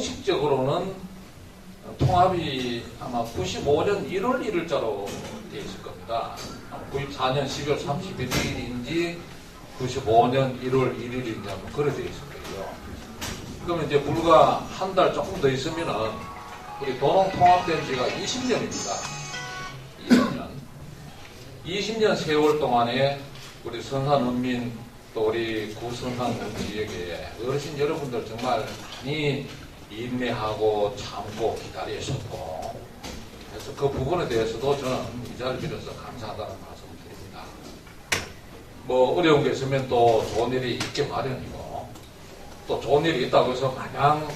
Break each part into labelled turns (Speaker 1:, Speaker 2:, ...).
Speaker 1: 공식적으로는 통합이 아마 95년 1월 1일자로 되어 있을 겁니다. 94년 12월 31일인지 95년 1월 1일인지 한번 그래 되어 있을 거예요. 그러면 이제 불과 한 달 조금 더 있으면은 우리 도농 통합된 지가 20년입니다. 20년. 20년 세월 동안에 우리 선산 은민 또 우리 구선산 지역에 어르신 여러분들 정말 많이 인내하고 참고 기다리셨고 그래서 그 부분에 대해서도 저는 이 자리를 빌어서 감사하다는 말씀을 드립니다. 뭐 어려운 게 있으면 또 좋은 일이 있게 마련이고 또 좋은 일이 있다고 해서 마냥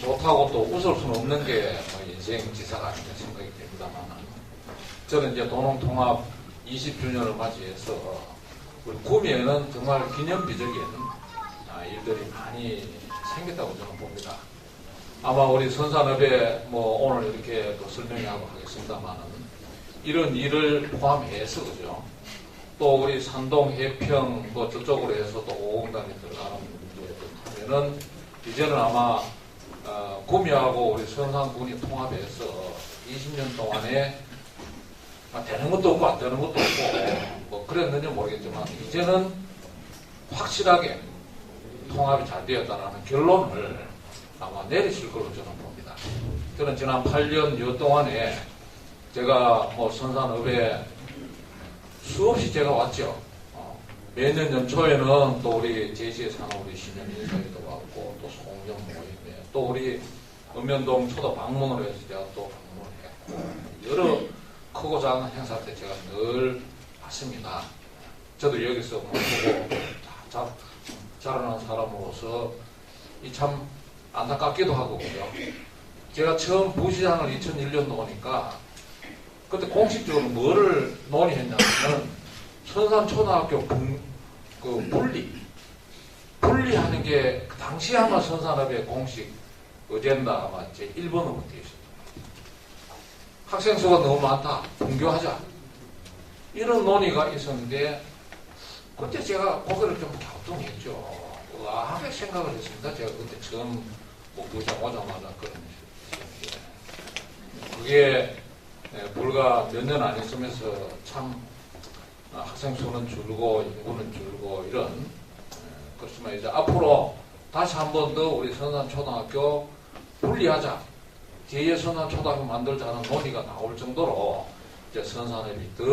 Speaker 1: 좋다고 또 웃을 수는 없는 게 뭐 인생 지사가 아닌가 생각이 됩니다만 저는 이제 도농통합 20주년을 맞이해서 우리 구미에는 정말 기념비적인 아, 일들이 많이 생겼다고 저는 봅니다. 아마 우리 선산업에 뭐 오늘 이렇게 또 설명하고 하겠습니다만은 이런 일을 포함해서 그죠. 또 우리 산동 해평 뭐 저쪽으로 해서 또 오공단이 들어가는 문제들 하면은 이제는 아마 어, 구미하고 우리 선산군이 통합해서 20년 동안에 아, 되는 것도 없고 안 되는 것도 없고 뭐 그랬는지 모르겠지만 이제는 확실하게 통합이 잘 되었다는 결론을 아마 내리실 걸로 저는 봅니다. 저는 지난 8년여 동안에 제가 뭐 선산업에 수없이 제가 왔죠. 어, 매년 연초에는 또 우리 제시의 산업 우리 신년인사에도 왔고 또 송정 모임에 또 우리 읍면동 초도 방문을 해서 제가 또 방문을 했고 여러 크고 작은 행사 때 제가 늘 왔습니다. 저도 여기서 뭐 보고 자, 자라는 사람으로서 이 참 안타깝기도 하고 그죠. 제가 처음 부시장을 2001년도 오니까 그때 공식적으로 뭐를 논의했냐면 선산초등학교 분, 그 분리 분리하는 게그 당시 아마 선산업의 공식 어젠다 아마 제 1번으로 되어 있습니다. 학생 수가 너무 많다. 분교하자. 이런 논의가 있었는데 그때 제가 고개를 좀 갸우뚱했죠. 의아하게 생각을 했습니다. 제가 그때 처음 뭐 부장 오자마자 그런. 그게 예, 불과 몇 년 안 있으면서 참 아, 학생 수는 줄고 인구는 줄고 이런 예, 그렇지만 이제 앞으로 다시 한 번 더 우리 선산초등학교 분리하자 제2의 선산초등학교 만들자는 논의가 나올 정도로 이제 선산업이 더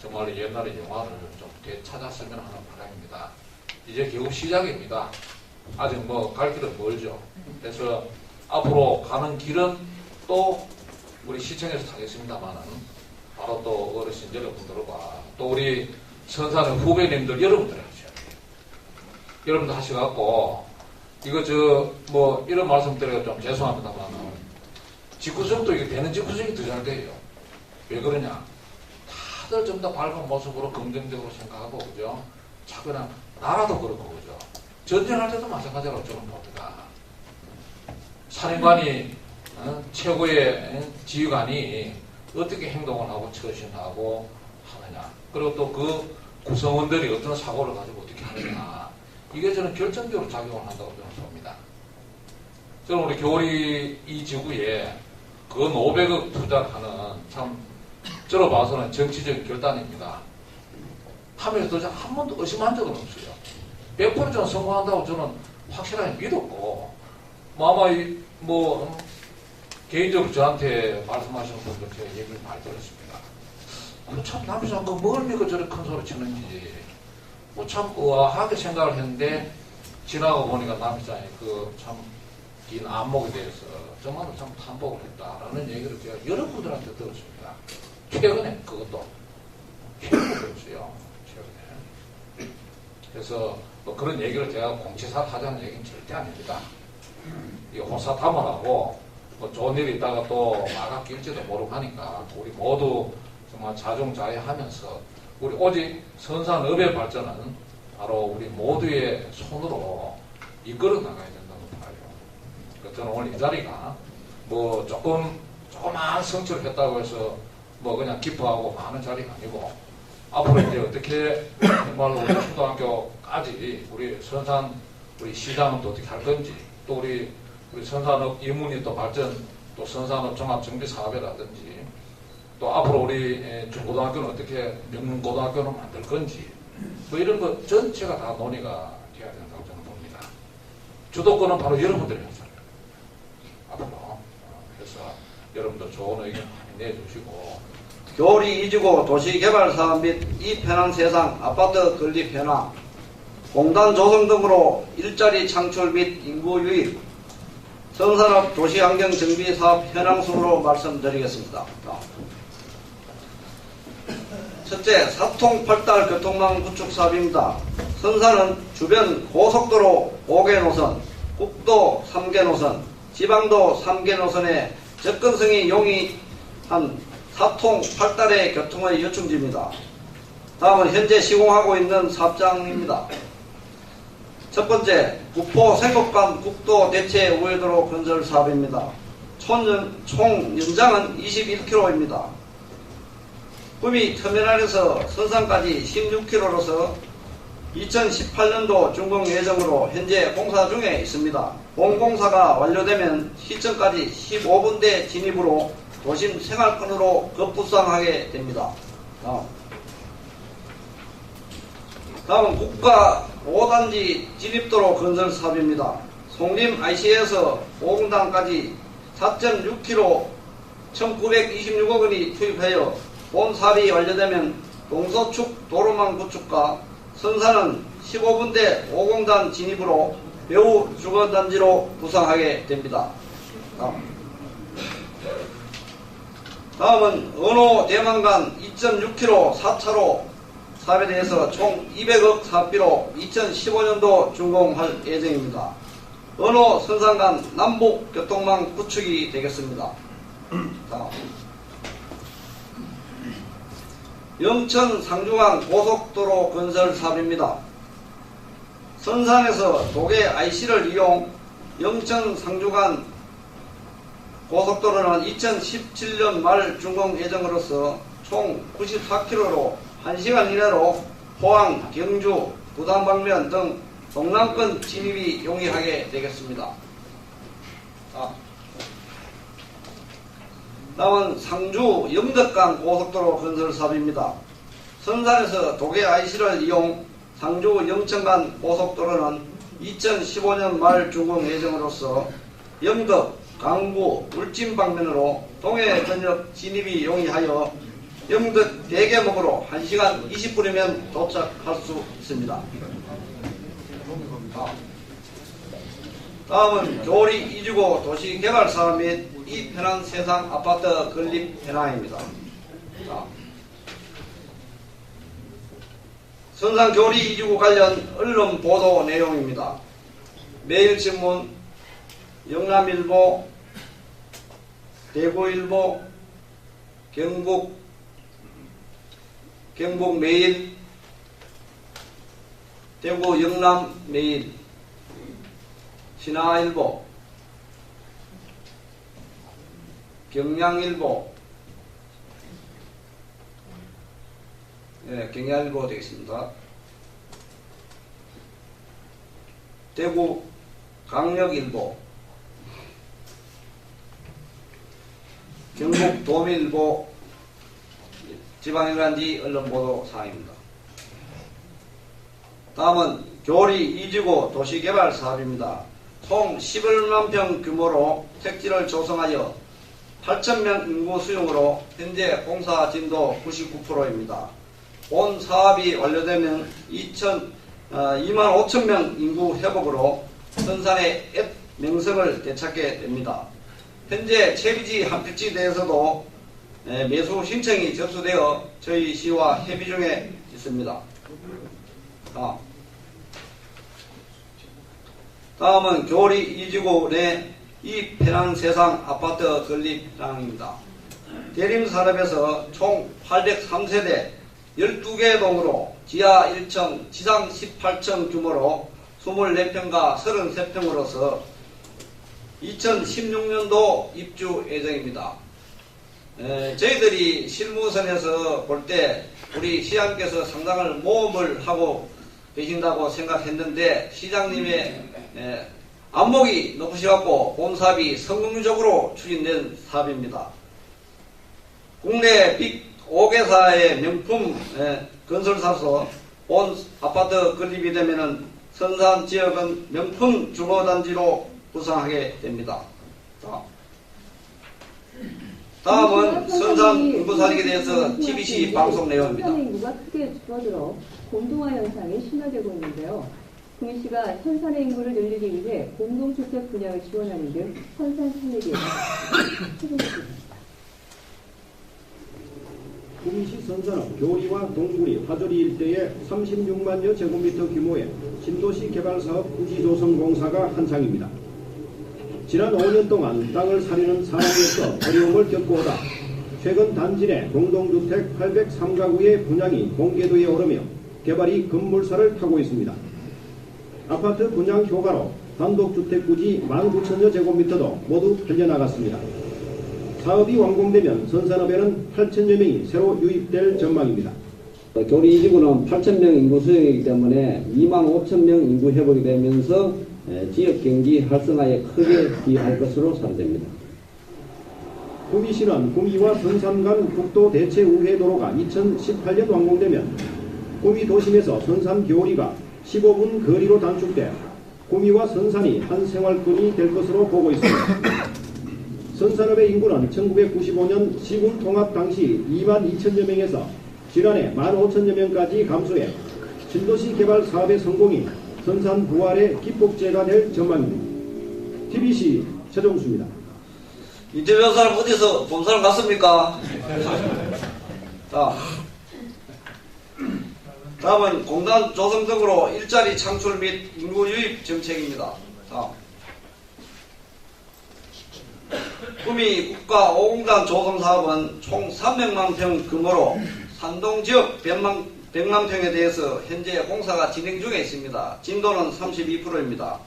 Speaker 1: 정말 옛날의 영화를 좀 되찾았으면 하는 바람입니다. 이제 겨우 시작입니다. 아직 뭐 갈 길은 멀죠. 그래서 앞으로 가는 길은 또 우리 시청에서 타겠습니다만은 바로 또 어르신 여러분들과 또 우리 선사는 후배님들 여러분들 하셔야 돼요. 여러분들 하셔갖고 이거 저 뭐 이런 말씀 드려서 좀 죄송합니다만은 직구성도 이게 되는 직구성이 더 잘 돼요. 왜 그러냐? 다들 좀 더 밝은 모습으로 긍정적으로 생각하고 그죠? 자 그냥 나라도 그렇고 그죠? 전쟁할 때도 마찬가지라고 저는 봅니다. 사령관이 어? 최고의 어? 지휘관이 어떻게 행동을 하고 처신하고 하느냐. 그리고 또 그 구성원들이 어떤 사고를 가지고 어떻게 하느냐. 이게 저는 결정적으로 작용을 한다고 저는 봅니다. 저는 우리 교리 이 지구에 그 500억 투자를 하는 참 저로 봐서는 정치적인 결단입니다. 하면서 도한 번도 의심한 적은 없어요. 100% 저는 성공한다고 저는 확실하게 믿었고, 뭐 아마 이, 뭐 음, 개인적으로 저한테 말씀하시는 분들 제가 얘기를 많이 들었습니다. 그참 남이상 그뭘 믿고 저렇게 큰 소리 치는지 뭐참 의아하게 생각을 했는데 지나고 보니까 남이상이 그참 긴 안목에 대해서 정말로 참 탐복을 했다라는 얘기를 제가 여러분들한테 들었습니다. 최근에 그것도 최근에 들었어요. 그래서 뭐 그런 얘기를 제가 공치사 하자는 얘기는 절대 아닙니다. 이 호사탐을 하고 뭐 좋은 일이 있다가 또 마가 낄지도 모르고 하니까 우리 모두 정말 자중자애하면서 우리 오직 선산업의 발전은 바로 우리 모두의 손으로 이끌어 나가야 된다고 봐요. 저는 오늘 이 자리가 뭐 조금 조그마한 성취를 했다고 해서 뭐 그냥 기뻐하고 많은 자리가 아니고 앞으로 이제 어떻게 정말로 우리 초등학교까지 우리 선산 우리 시장은 또 어떻게 할 건지 또 우리 우리 선산업 이문이 또 발전, 또 선산업 종합 정비 사업이라든지 또 앞으로 우리 에, 중고등학교는 어떻게 명문 고등학교를 만들 건지 뭐 이런 것 전체가 다 논의가 돼야 된다고 저는 봅니다. 주도권은 바로 여러분들이 했어요. 앞으로 어, 그래서 여러분들 좋은 의견 많이 내주시고
Speaker 2: 교리 이주고 도시개발 사업 및 이 편한 세상 아파트 건립 현황, 공단 조성 등으로 일자리 창출 및 인구 유입, 성산업 도시환경 정비 사업 현황 순으로 말씀드리겠습니다. 첫째, 사통 팔달 교통망 구축 사업입니다. 선산은 주변 고속도로 5개 노선, 국도 3개 노선, 지방도 3개 노선에 접근성이 용이한 사통 8달의 교통의 요충지입니다. 다음은 현재 시공하고 있는 사업장입니다. 첫 번째, 구포 생곡간 국도 대체 우회도로 건설 사업입니다. 총, 총 연장은 21km입니다. 구미 터미널에서 선산까지 16km로서 2018년도 준공 예정으로 현재 공사 중에 있습니다. 본공사가 완료되면 시청까지 15분대 진입으로 도심 생활권으로 급부상하게 됩니다. 다음. 다음은 국가 5단지 진입도로 건설 사업입니다. 송림 IC에서 오공단까지 4.6km 1926억 원이 투입하여 본 사업이 완료되면 동서축 도로망 구축과 선산은 15분대 5공단 진입으로 매우 주거단지로 부상하게 됩니다. 다음. 다음은 은호 대만간 2.6km 4차로 사업에 대해서 총 200억 사업비로 2015년도 준공할 예정입니다. 은호 선산간 남북 교통망 구축이 되겠습니다. 영천 상중앙 고속도로 건설 사업입니다. 선산에서 도계 IC를 이용 영천 상중간 고속도로는 2017년 말 준공 예정으로서 총 94km로 1시간 이내로 포항, 경주, 부산 방면 등 동남권 진입이 용이하게 되겠습니다. 아. 다음은 상주 영덕간 고속도로 건설 사업입니다. 선산에서 도계 IC를 이용 상주 영천간 고속도로는 2015년 말 준공 예정으로서 영덕, 강구, 울진 방면으로 동해 전역 진입이 용이하여 영덕 대개목으로 1시간 20분이면 도착할 수 있습니다. 다음은 교리 이주고 도시 개발 사업 및 이 편한 세상 아파트 건립 현황입니다. 자, 선상 교리 이주고 관련 언론 보도 내용입니다. 매일신문, 영남일보, 대구일보, 경북, 경북매일, 대구 영남매일, 신화일보, 경향일보, 예, 경향일보 되겠습니다. 대구 강력일보, 경북 도민일보, 지방일간지 언론보도 사항입니다. 다음은 교리 이지구 도시개발 사업입니다. 총 11만 평 규모로 택지를 조성하여 8천명 인구 수용으로 현재 공사 진도 99%입니다. 본 사업이 완료되면 2천, 어, 2만 5천 명 인구 회복으로 선산의 앱 명성을 되찾게 됩니다. 현재 채비지 한 필지에 대해서도 에, 매수 신청이 접수되어 저희 시와 협의 중에 있습니다. 다음. 다음은 교리 이지구 내 이편한 세상 아파트 건립 현황입니다. 대림산업에서 총 803세대 12개 동으로 지하 1층, 지상 18층 규모로 24평과 33평으로서 2016년도 입주 예정입니다. 에, 저희들이 실무선에서 볼 때 우리 시장께서 상당한 모험을 하고 계신다고 생각했는데 시장님의 에, 안목이 높으셔갖고 본 사업이 성공적으로 추진된 사업입니다. 국내 빅 5개사의 명품 예, 건설사서 본 아파트 건립이 되면은 선산 지역은 명품 주거단지로 구성하게 됩니다. 자, 다음은 선산 인구 살리기에 대해서 TBC 방송 내용입니다.
Speaker 3: 선산 인구가 크게 줄어들어 곤동화 현상이 심화되고 있는데요. 구미시가 선산의 인구를 늘리기 위해 공동주택 분양을 지원하는 등 선산 살리기에 추진했습니다.
Speaker 4: 구미시 선산은 교리와 동구리, 화조리 일대에 36만여 제곱미터 규모의 신도시 개발 사업 부지 조성 공사가 한창입니다. 지난 5년 동안 땅을 사려는 사람으로서 어려움을 겪고 오다 최근 단지 내 공동주택 803가구의 분양이 공개도에 오르며 개발이 급물살을 타고 있습니다. 아파트 분양 효과로 단독주택 부지 19,000여 제곱미터도 모두 팔려나갔습니다. 사업이 완공되면 선산업에는 8천여 명이 새로 유입될 전망입니다.
Speaker 5: 교리 이지구는 8,000명 인구 수용이기 때문에 2만 5천 명 인구 회복이 되면서 에, 지역 경기 활성화에 크게 기여할 것으로 사료됩니다.
Speaker 4: 구미시는 구미와 선산 간 국도 대체 우회 도로가 2018년 완공되면 구미 도심에서 선산 교리가 15분 거리로 단축돼 구미와 선산이 한 생활권이 될 것으로 보고 있습니다. 선산업의 인구는 1995년 시군 통합 당시 2만 2천여 명에서 지난해 1만 5천여 명까지 감소해 신도시 개발 사업의 성공이 선산 부활의 기폭제가 될 전망입니다. TBC 최종수입니다.
Speaker 2: 이태원 사람 어디서 본 사람 같습니까? 자, 다음은 공단 조성 등으로 일자리 창출 및 인구 유입 정책입니다. 자, 구미 국가 5공단 조성 사업은 총 300만 평 규모로 산동 지역 100만, 100만 평에 대해서 현재 공사가 진행 중에 있습니다. 진도는 32%입니다.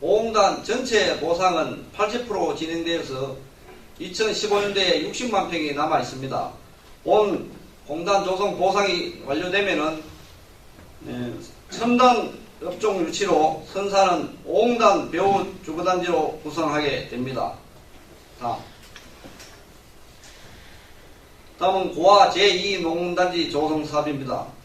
Speaker 2: 5공단 전체 보상은 80% 진행되어서 2015년도에 60만 평이 남아 있습니다. 본 공단 조성 보상이 완료되면은 예, 첨단 업종 유치로 선사는 5공단 배우 주거단지로 구성하게 됩니다. 다음. 다음은 고아 제2 농단지 조성 사업입니다.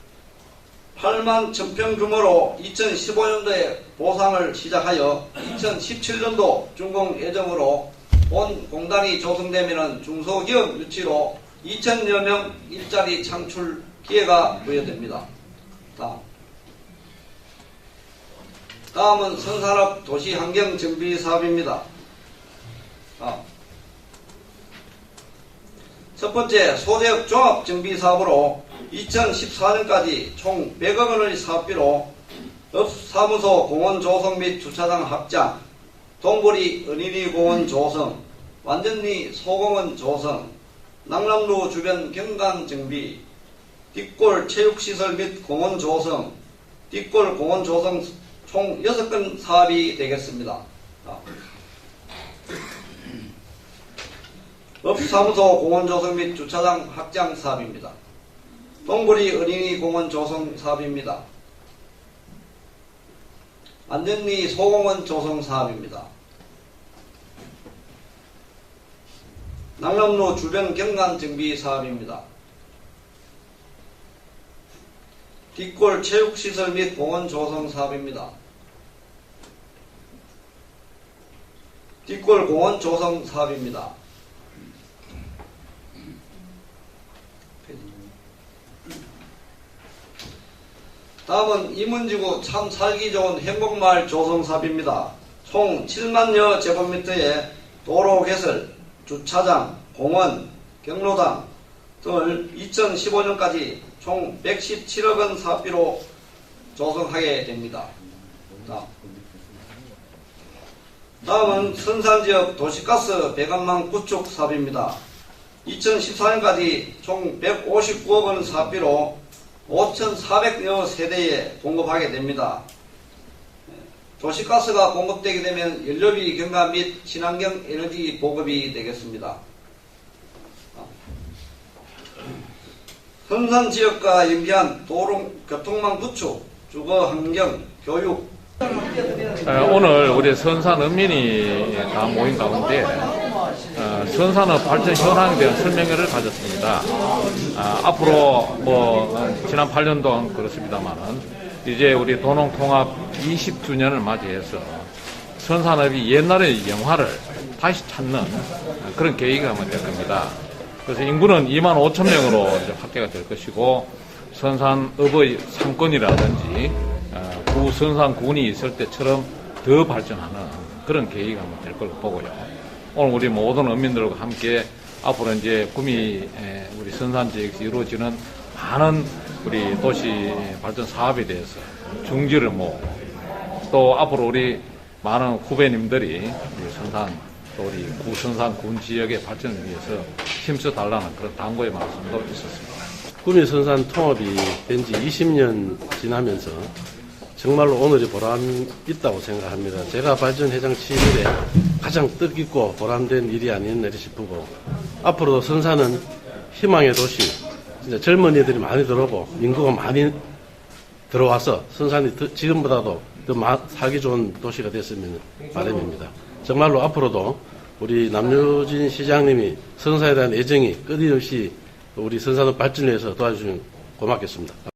Speaker 2: 8만 1000평 규모로 2015년도에 보상을 시작하여 2017년도 준공 예정으로 본 공단이 조성되면 중소기업 유치로 2천여 명 일자리 창출 기회가 부여됩니다. 다음. 다음은 선산업 도시 환경 정비 사업입니다. 다음. 첫 번째 소재업 종합 정비 사업으로 2014년까지 총 100억 원의 사업비로 업 사무소 공원 조성 및 주차장 확장, 동보리 은인이 공원 조성, 완전리 소공원 조성, 낙랑루 주변 경관 정비, 뒷골 체육시설 및 공원 조성, 뒷골 공원 조성 총 6건 사업이 되겠습니다. 아. 업사무소 공원 조성 및 주차장 확장 사업입니다. 동부리 어린이 공원 조성 사업입니다. 안전리 소공원 조성 사업입니다. 낙남로 주변 경관 정비 사업입니다. 뒷골 체육시설 및 공원 조성 사업입니다. 뒷골 공원 조성 사업입니다. 다음은 이문지구 참 살기 좋은 행복마을 조성사업입니다. 총 7만여 제곱미터의 도로 개설, 주차장, 공원, 경로당 등을 2015년까지 총 117억 원 사업비로 조성하게 됩니다. 다음. 다음은 선산지역 도시가스 배관망 구축 사업입니다. 2014년까지 총 159억 원 사업비로 5,400여 세대에 공급하게 됩니다. 도시가스가 공급되게 되면 연료비 경감 및 친환경 에너지 보급이 되겠습니다. 선산 지역과 연계한 도로 교통망 구축, 주거 환경, 교육,
Speaker 1: 어, 오늘 우리 선산 은민이 다 모인 가운데 어, 선산업 발전 현황에 대한 설명회를 가졌습니다. 아, 앞으로 뭐 어, 지난 8년 동안 그렇습니다만은 이제 우리 도농 통합 20주년을 맞이해서 선산업이 옛날의 영화를 다시 찾는 어, 그런 계기가 될 겁니다. 그래서 인구는 2만 5천 명으로 확대가 될 것이고 선산업의 상권이라든지 어, 구 선산군이 있을 때처럼 더 발전하는 그런 계기가 될 걸로 보고요. 오늘 우리 모든 어민들과 함께 앞으로 이제 구미 에, 우리 선산 지역에서 이루어지는 많은 우리 도시 발전 사업에 대해서 중지를 모으고 또 앞으로 우리 많은 후배님들이 우리 선산 또 우리 구선산 군 지역의 발전을 위해서 힘써 달라는 그런 당부의 말씀도 있었습니다.
Speaker 6: 구미 선산 통합이 된 지 20년 지나면서 정말로 오늘이 보람 있다고 생각합니다. 제가 발전회장 취임일에 가장 뜻깊고 보람된 일이 아니었나 싶고 앞으로도 선산은 희망의 도시, 진짜 젊은이들이 많이 들어오고 인구가 많이 들어와서 선산이 더- 지금보다도 더 마- 살기 좋은 도시가 됐으면 바람입니다. 정말로 앞으로도 우리 남유진 시장님이 선사에 대한 애정이 끊임없이 우리 선산업 발전을 위해서 도와주시면 고맙겠습니다.